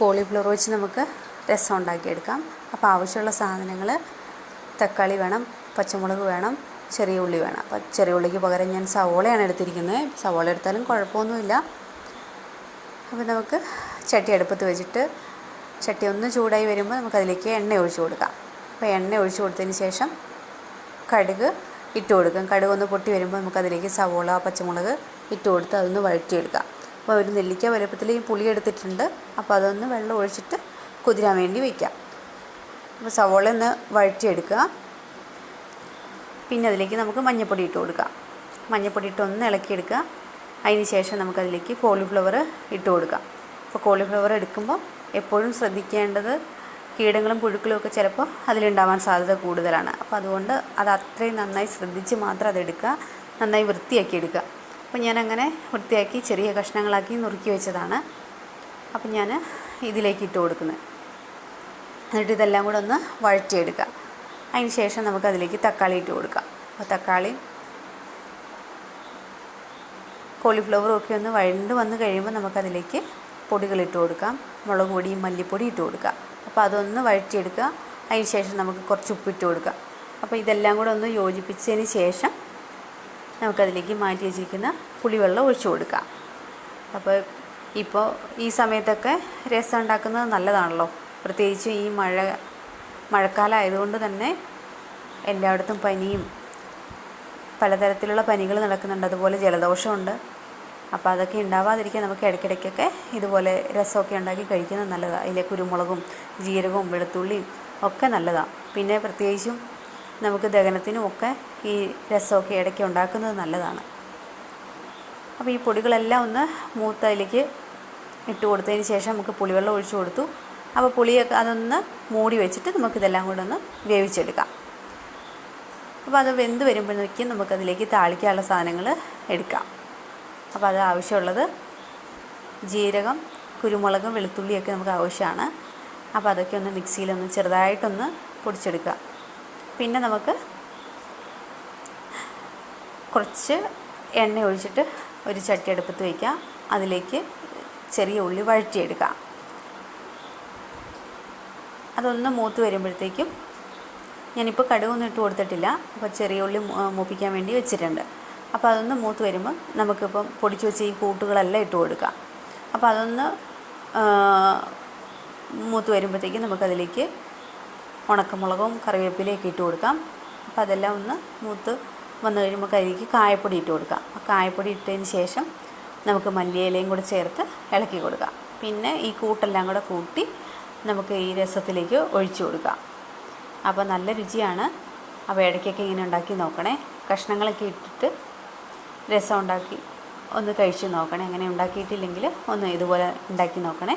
Cauliflower വെച്ച് നമുക്ക് രസം ഉണ്ടാക്കിയെടുക്കാം അപ്പോൾ ആവശ്യമുള്ള സാധനങ്ങൾ തക്കാളി വേണം പച്ചമുളക് വേണം ചെറിയ ഉള്ളി വേണം. അപ്പോൾ ചെറിയ ഉള്ളിക്ക് പകരം ഞാൻ സവോളയാണ് എടുത്തിരിക്കുന്നത്. സവോള എടുത്താലും കുഴപ്പമൊന്നുമില്ല. അപ്പോൾ നമുക്ക് ചട്ടി അടുപ്പത്ത് വെച്ചിട്ട് ചട്ടി ഒന്ന് ചൂടായി വരുമ്പോൾ നമുക്കതിലേക്ക് എണ്ണ ഒഴിച്ചു കൊടുക്കാം. അപ്പോൾ എണ്ണ ഒഴിച്ചു കൊടുത്തതിന് ശേഷം കടുക് ഇട്ട് കൊടുക്കാം. കടുക് ഒന്ന് പൊട്ടി വരുമ്പോൾ നമുക്കതിലേക്ക് സവോള പച്ചമുളക് ഇട്ട് കൊടുത്ത് അതൊന്ന് വഴറ്റിയെടുക്കാം. അപ്പോൾ ഒരു നെല്ലിക്ക വലുപ്പത്തിൽ ഈ പുളി എടുത്തിട്ടുണ്ട്. അപ്പോൾ അതൊന്ന് വെള്ളം ഒഴിച്ചിട്ട് കുതിരാൻ വേണ്ടി വയ്ക്കാം അപ്പോൾ സവോള ഒന്ന് വഴറ്റിയെടുക്കുക. പിന്നെ അതിലേക്ക് നമുക്ക് മഞ്ഞൾപ്പൊടി ഇട്ട് കൊടുക്കാം മഞ്ഞൾപ്പൊടി ഇട്ട് ഒന്ന് ഇളക്കിയെടുക്കുക. അതിന് ശേഷം നമുക്കതിലേക്ക് കോളിഫ്ലവർ ഇട്ട് കൊടുക്കാം അപ്പോൾ കോളിഫ്ലവർ എടുക്കുമ്പോൾ എപ്പോഴും ശ്രദ്ധിക്കേണ്ടത് കീടങ്ങളും പുഴുക്കളും ഒക്കെ ചിലപ്പോൾ അതിലുണ്ടാവാൻ സാധ്യത കൂടുതലാണ്. അപ്പോൾ അതുകൊണ്ട് അത് അത്രയും നന്നായി ശ്രദ്ധിച്ച് മാത്രം അതെടുക്കുക. നന്നായി വൃത്തിയാക്കി എടുക്കുക അപ്പോൾ ഞാനങ്ങനെ വൃത്തിയാക്കി ചെറിയ കഷ്ണങ്ങളാക്കി നുറുക്കി വെച്ചതാണ്. അപ്പം ഞാൻ ഇതിലേക്ക് ഇട്ട് കൊടുക്കുന്നത് എന്നിട്ട് ഇതെല്ലാം കൂടെ ഒന്ന് വഴറ്റിയെടുക്കുക അതിന് ശേഷം നമുക്ക് അതിലേക്ക് തക്കാളി ഇട്ട് കൊടുക്കാം. അപ്പോൾ തക്കാളി കോളിഫ്ലവറും ഒക്കെ ഒന്ന് വഴണ്ട് വന്ന് കഴിയുമ്പോൾ നമുക്കതിലേക്ക് പൊടികൾ ഇട്ട് കൊടുക്കാം. മുളക് പൊടിയും മല്ലിപ്പൊടി ഇട്ട് കൊടുക്കാം. അപ്പോൾ അതൊന്ന് വഴറ്റിയെടുക്കുക അതിന് ശേഷം നമുക്ക് കുറച്ച് ഉപ്പിട്ട് കൊടുക്കാം. അപ്പോൾ ഇതെല്ലാം കൂടെ ഒന്ന് യോജിപ്പിച്ചതിന് ശേഷം നമുക്കതിലേക്ക് മാറ്റി വെച്ചിരിക്കുന്ന പുളിവെള്ളം ഒഴിച്ചു കൊടുക്കാം അപ്പോൾ ഇപ്പോൾ ഈ സമയത്തൊക്കെ രസം ഉണ്ടാക്കുന്നത് നല്ലതാണല്ലോ. പ്രത്യേകിച്ച് ഈ മഴ മഴക്കാലം ആയതുകൊണ്ട് തന്നെ എല്ലായിടത്തും പനിയും പലതരത്തിലുള്ള പനികൾ നടക്കുന്നുണ്ട്. അതുപോലെ ജലദോഷമുണ്ട്. അപ്പോൾ അതൊക്കെ ഉണ്ടാവാതിരിക്കാൻ നമുക്ക് ഇടയ്ക്കിടയ്ക്കൊക്കെ ഇതുപോലെ രസമൊക്കെ ഉണ്ടാക്കി കഴിക്കുന്നത് നല്ലതാണ് അതിലെ കുരുമുളകും ജീരകവും വെളുത്തുള്ളിയും ഒക്കെ നല്ലതാണ് പിന്നെ പ്രത്യേകിച്ചും നമുക്ക് ദഹനത്തിനും ഒക്കെ ഈ രസമൊക്കെ ഇടയ്ക്ക് ഉണ്ടാക്കുന്നത് നല്ലതാണ്. അപ്പോൾ ഈ പൊടികളെല്ലാം ഒന്ന് മൂത്തതിലേക്ക് ഇട്ട് കൊടുത്തതിന് ശേഷം നമുക്ക് പുളിവെള്ളം ഒഴിച്ചു കൊടുത്തു. അപ്പോൾ പുളിയൊക്കെ അതൊന്ന് മൂടി വെച്ചിട്ട് നമുക്കിതെല്ലാം കൂടെ ഒന്ന് വേവിച്ചെടുക്കാം. അപ്പോൾ അത് വെന്ത് വരുമ്പോഴേക്കും നമുക്കതിലേക്ക് താളിക്കാനുള്ള സാധനങ്ങൾ എടുക്കാം. അപ്പോൾ അത് ആവശ്യമുള്ളത് ജീരകം കുരുമുളകും വെളുത്തുള്ളിയൊക്കെ നമുക്ക് ആവശ്യമാണ്. അപ്പോൾ അതൊക്കെ ഒന്ന് മിക്സിയിലൊന്ന് ചെറുതായിട്ടൊന്ന് പൊടിച്ചെടുക്കുക. പിന്നെ നമുക്ക് കുറച്ച് എണ്ണ ഒഴിച്ചിട്ട് ഒരു ചട്ടി അടുപ്പത്ത് വയ്ക്കുക. അതിലേക്ക് ചെറിയ ഉള്ളി വഴറ്റിയെടുക്കാം അതൊന്ന് മൂത്ത് വരുമ്പോഴത്തേക്കും ഞാനിപ്പോൾ കടുകൊന്നും ഇട്ട് കൊടുത്തിട്ടില്ല. അപ്പോൾ ചെറിയ ഉള്ളി മൂപ്പിക്കാൻ വേണ്ടി വെച്ചിട്ടുണ്ട്. അപ്പോൾ അതൊന്ന് മൂത്ത് വരുമ്പോൾ നമുക്കിപ്പം പൊടിച്ച് വെച്ച ഈ കൂട്ടുകളെല്ലാം ഇട്ട് കൊടുക്കാം. അപ്പോൾ അതൊന്ന് മൂത്ത് വരുമ്പോഴത്തേക്കും നമുക്കതിലേക്ക് ഉണക്കമുളകും കറിവേപ്പിലയൊക്കെ ഇട്ട് കൊടുക്കാം. അപ്പോൾ അതെല്ലാം ഒന്ന് മൂത്ത് വന്നു കഴിയുമ്പോൾ കരിക്ക് കായപ്പൊടി ഇട്ട് കൊടുക്കാം കായപ്പൊടി ഇട്ടതിന് ശേഷം നമുക്ക് മല്ലിയിലയും കൂടെ ചേർത്ത് ഇളക്കി കൊടുക്കാം പിന്നെ ഈ കൂട്ടെല്ലാം കൂടെ കൂട്ടി നമുക്ക് ഈ രസത്തിലേക്ക് ഒഴിച്ചു കൊടുക്കാം അപ്പോൾ നല്ല രുചിയാണ്. അപ്പോൾ ഇടയ്ക്കൊക്കെ ഇങ്ങനെ ഉണ്ടാക്കി നോക്കണേ. കഷ്ണങ്ങളൊക്കെ ഇട്ടിട്ട് രസം ഉണ്ടാക്കി ഒന്ന് കഴിച്ച് നോക്കണേ. അങ്ങനെ ഉണ്ടാക്കിയിട്ടില്ലെങ്കിൽ ഒന്ന് ഇതുപോലെ ഉണ്ടാക്കി നോക്കണേ.